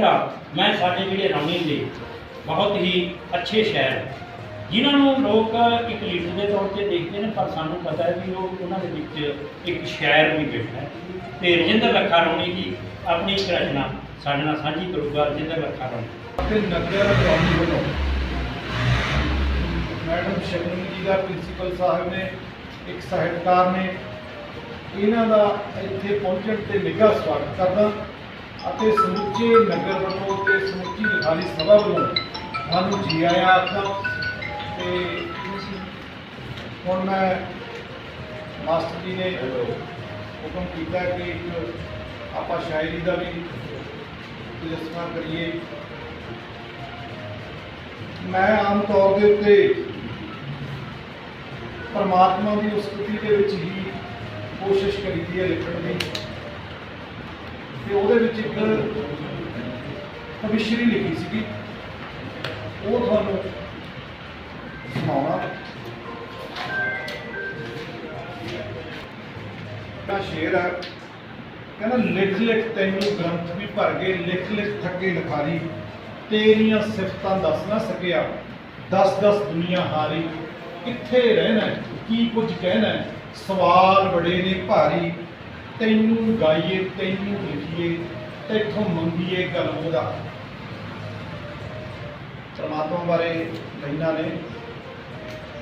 ਬਠਿੰਡਾ ਮੈਂ ਸਾਡੇ ਜਿਹੜੇ ਰੌਣੀ ਦੇ ਬਹੁਤ ਹੀ ਅੱਛੇ ਸ਼ਹਿਰ ਜਿਨ੍ਹਾਂ ਨੂੰ ਲੋਕ ਇੱਕ ਲੀਡਰ ਦੇ ਤੌਰ ਤੇ ਦੇਖਦੇ ਨੇ, ਪਰ ਸਾਨੂੰ ਪਤਾ ਹੈ ਵੀ ਉਹ ਉਹਨਾਂ ਦੇ ਵਿੱਚ ਇੱਕ ਸ਼ਾਇਰ ਵੀ ਬੈਠਾ ਹੈ। ਤੇ ਰਜਿੰਦਰ ਲੱਖਾ ਰੌਣੀ ਜੀ, ਆਪਣੀ ਇੱਕ ਰਚਨਾ ਸਾਡੇ ਨਾਲ ਸਾਂਝੀ ਕਰੂਗਾ ਰਜਿੰਦਰ ਲੱਖਾ ਰੌਣੀ। ਅਤੇ ਨਗਰ ਕੌਮੀ ਵੱਲੋਂ ਮੈਡਮ ਸ਼ਗਨੀ ਜੀ ਦਾ ਪ੍ਰਿੰਸੀਪਲ ਸਾਹਿਬ ਨੇ, ਇੱਕ ਸਾਹਿਤਕਾਰ ਨੇ, ਇਹਨਾਂ ਦਾ ਇੱਥੇ ਪਹੁੰਚਣ ਤੇ ਨਿੱਘਾ ਸਵਾਗਤ ਕਰਦਾ। ਅਤੇ ਸਮੁੱਚੇ ਨਗਰ ਵੱਲੋਂ ਤੇ ਸਮੁੱਚੀ ਲਿਖਾਰੀ ਸਭਾ ਵੱਲੋਂ ਤੁਹਾਨੂੰ ਜੀ ਆਇਆਂ ਆਖਦਾ ਤੇ ਹੁਣ ਮੈਂ ਮਾਸਟਰ ਜੀ ਨੇ ਹੁਕਮ ਕੀਤਾ ਕਿ ਇੱਕ ਆਪਾਂ ਸ਼ਾਇਰੀ ਦਾ ਵੀ ਤਿਲਸਮਾ ਕਰੀਏ। ਮੈਂ ਆਮ ਤੌਰ ਦੇ ਉੱਤੇ ਪਰਮਾਤਮਾ ਦੀ ਉਸਤਤੀ ਦੇ ਵਿੱਚ ਹੀ ਕੋਸ਼ਿਸ਼ ਕਰੀਦੀ ਹੈ ਲਿਖਣ ਦੀ। ਤੇ ਉਹਦੇ ਵਿੱਚ ਇੱਕ ਕਵਿਸ਼ਰੀ ਲਿਖੀ ਸੀਗੀ। ਉਹ ਤੁਹਾਨੂੰ ਸੁਣਾਉਣਾ ਦਾ ਸ਼ੇਰ ਹੈ। ਕਹਿੰਦਾ, ਲਿਖ ਲਿਖ ਤੈਨੂੰ ਗ੍ਰੰਥ ਵੀ ਭਰ ਗਏ, ਲਿਖ ਲਿਖ ਥੱਕੇ ਲਿਖਾਰੀ, ਤੇਰੀਆਂ ਸਿਫਤਾਂ ਦੱਸ ਨਾ ਸਕਿਆ। ਦਸ ਦਸ ਦੁਨੀਆ ਹਾਰੀ, ਕਿੱਥੇ ਰਹਿਣਾ ਕੀ ਕੁਝ ਕਹਿਣਾ ਸਵਾਲ ਬੜੇ ਨੇ ਭਾਰੀ ਤੈਨੂੰ ਗਾਈਏ, ਤੈਨੂੰ ਲਿਖੀਏ ਤੈਥੋਂ ਮੰਗੀਏ ਗੱਲ ਉਹਦਾ। ਪਰਮਾਤਮਾ ਬਾਰੇ ਲੈਣਾ ਨੇ,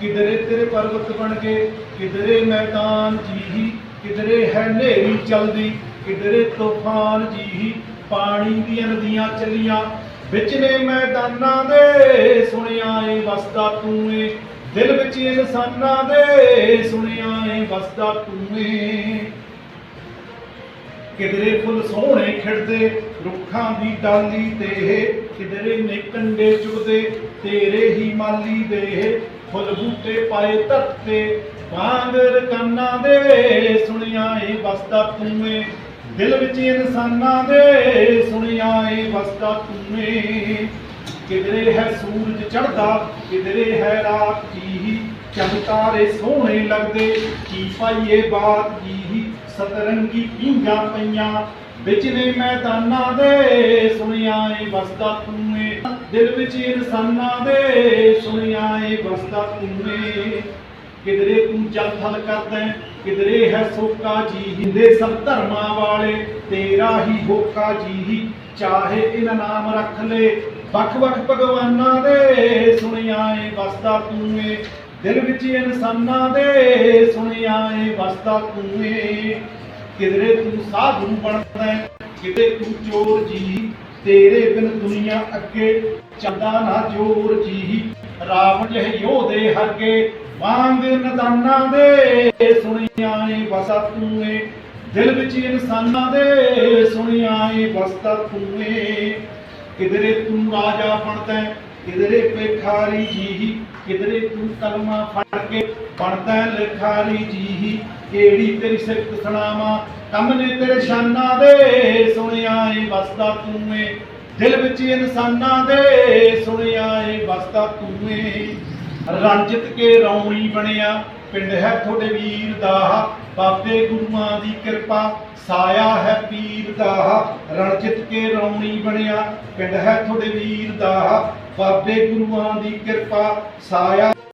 ਕਿਧਰੇ ਤੇਰੇ ਪਰਬਤ ਬਣ ਗਏ ਕਿਧਰੇ ਮੈਦਾਨ ਜੀਹੀ, ਕਿਧਰੇ ਹੈ ਹਨੇਰੀ ਚਲਦੀ, ਕਿਧਰੇ ਤੂਫਾਨ ਜੀਹੀ, ਪਾਣੀ ਦੀਆਂ ਨਦੀਆਂ ਚੱਲੀਆਂ, ਵਿੱਚ ਨੇ ਮੈਦਾਨਾਂ ਦੇ ਸੁਣਿਆ ਏ, ਵਸਦਾ ਤੂੰ ਏ, ਦਿਲ ਵਿੱਚ ਇਨਸਾਨਾਂ ਦੇ ਸੁਣਿਆ ਏ, ਵਸਦਾ ਤੂੰ ਏ। ਕਿਧਰੇ ਫੁੱਲ ਸੋਹਣੇ ਖਿੜਦੇ, ਰੁੱਖਾਂ ਦੀ ਡਾਲੀ ਤੇ ਕਿਧਰੇ ਨੇ ਕੰਡੇ ਚੁਗਦੇ, ਤੇਰੇ ਹੀ ਮਾਲੀ ਦੇ ਫੁੱਲ ਬੂਟੇ ਪਾਏ ਧਰਤੇ ਵਾਂਗਰ ਕੰਨਾਂ ਦੇ ਸੁਣਿਆ ਏ ਵਸਦਾ ਤੂੰ ਦਿਲ ਵਿੱਚ ਇਨਸਾਨਾਂ ਦੇ, ਸੁਣਿਆ ਏ ਵਸਦਾ ਤੂੰ ਏ। ਕਿਧਰੇ ਹੈ ਸੂਰਜ ਚੜਦਾ ਕਿਧਰੇ ਹੈ ਰਾਤ ਕੀ ਚੰਦ ਤਾਰੇ ਸੋਹਣੇ ਲੱਗਦੇ, ਕੀ ਪਾਈਏ ਬਾਤ ਜੀ ਸਤਰੰਗੀ ਪੀਂਗਾ ਪਈਆਂ ਵਿੱਚ ਨੇ ਮੈਦਾਨਾਂ ਦੇ ਸੁਣਿਆ ਏ ਵਸਦਾ ਤੂੰ ਏ। ਦਿਲ ਵਿੱਚ ਇਨਸਾਨਾਂ ਦੇ ਸੁਣਿਆ ਏ ਵਸਦਾ ਤੂੰ ਏ। ਕਿਧਰੇ ਤੂੰ ਜਲ ਥਲ ਕਰਦਾ ਹੈ, ਕਿਧਰੇ ਹੈ ਸੋਕਾ ਜੀ ਹਿੰਦੇ ਸਭ ਧਰਮਾਂ ਵਾਲੇ ਤੇਰਾ ਹੀ ਹੋਕਾ ਜੀ ਚਾਹੇ ਇਹਨਾਂ ਨਾਮ ਰੱਖ ਲੈ ਵੱਖ ਵੱਖ ਭਗਵਾਨਾਂ ਦੇ ਸੁਣਿਆ ਏ ਵਸਦਾ ਤੂੰ ਏ। ਦਿਲ ਵਿੱਚ ਇਨਸਾਨਾਂ ਦੇ ਸੁਣਿਆ ਏ, ਵਸਦਾ ਤੂੰ ਏ। ਕਿਧਰੇ ਤੂੰ ਸਾਧੂ ਬਣਦਾ ਕਿਤੇ ਤੂੰ ਚੋਰ ਜੀ। ਤੇਰੇ ਬਿਨ ਦੁਨੀਆ ਅੱਗੇ ਚੱਲਦਾ ਨਾ ਜੋਰ ਜੀ। ਰਾਵਣ ਜਿਹੇ ਯੋਧੇ ਹਰਗੇ ਵਾਂਗ ਨਦਾਨਾਂ ਦੇ ਸੁਣਿਆ ਏ ਵਸਾ ਤੂੰ ਏ। ਦਿਲ ਵਿੱਚ ਇਨਸਾਨਾਂ ਦੇ ਸੁਣਿਆ ਏ, ਵਸਦਾ ਤੂੰ ਏ। ਕਿਧਰੇ ਤੂੰ ਰਾਜਾ ਬਣਦਾ ਕਿਧਰੇ ਪੇਖਾਰੀ ਜੀ। ਕਿਧਰੇ ਤੂੰ ਕਲਮਾ ਫੜ ਕੇ ਬਣਦਾ ਲਿਖਾਰੀ ਜੀ ਕਿਹੜੀ ਤੇਰੀ ਸਿਫਤ ਸੁਣਾਵਾਂ? ਕੰਮ ਨੇ ਤੇਰੇ ਸ਼ਾਨਾਂ ਦੇ ਸੁਣਿਆ ਏ, ਵਸਦਾ ਤੂੰ ਏ। ਦਿਲ ਵਿੱਚ ਇਨਸਾਨਾਂ ਦੇ ਸੁਣਿਆ ਏ, ਵਸਦਾ ਤੂੰ ਏ। ਰੰਜਿਤ ਕੇ ਰੌਣੀ ਬਣਿਆ। ਪਿੰਡ ਹੈ ਤੁਹਾਡੇ ਵੀਰ ਦਾ। ਬਾਬੇ ਗੁਰੂਆਂ ਦੀ ਕਿਰਪਾ, ਸਾਇਆ ਹੈ ਪੀਰ ਦਾ। ਰਣਜਿਤ ਕੇ ਰੌਣੀ ਬਣਿਆ। ਪਿੰਡ ਹੈ ਤੁਹਾਡੇ ਵੀਰ ਦਾ। ਬਾਬੇ ਗੁਰੂਆਂ ਦੀ ਕਿਰਪਾ, ਸਾਇਆ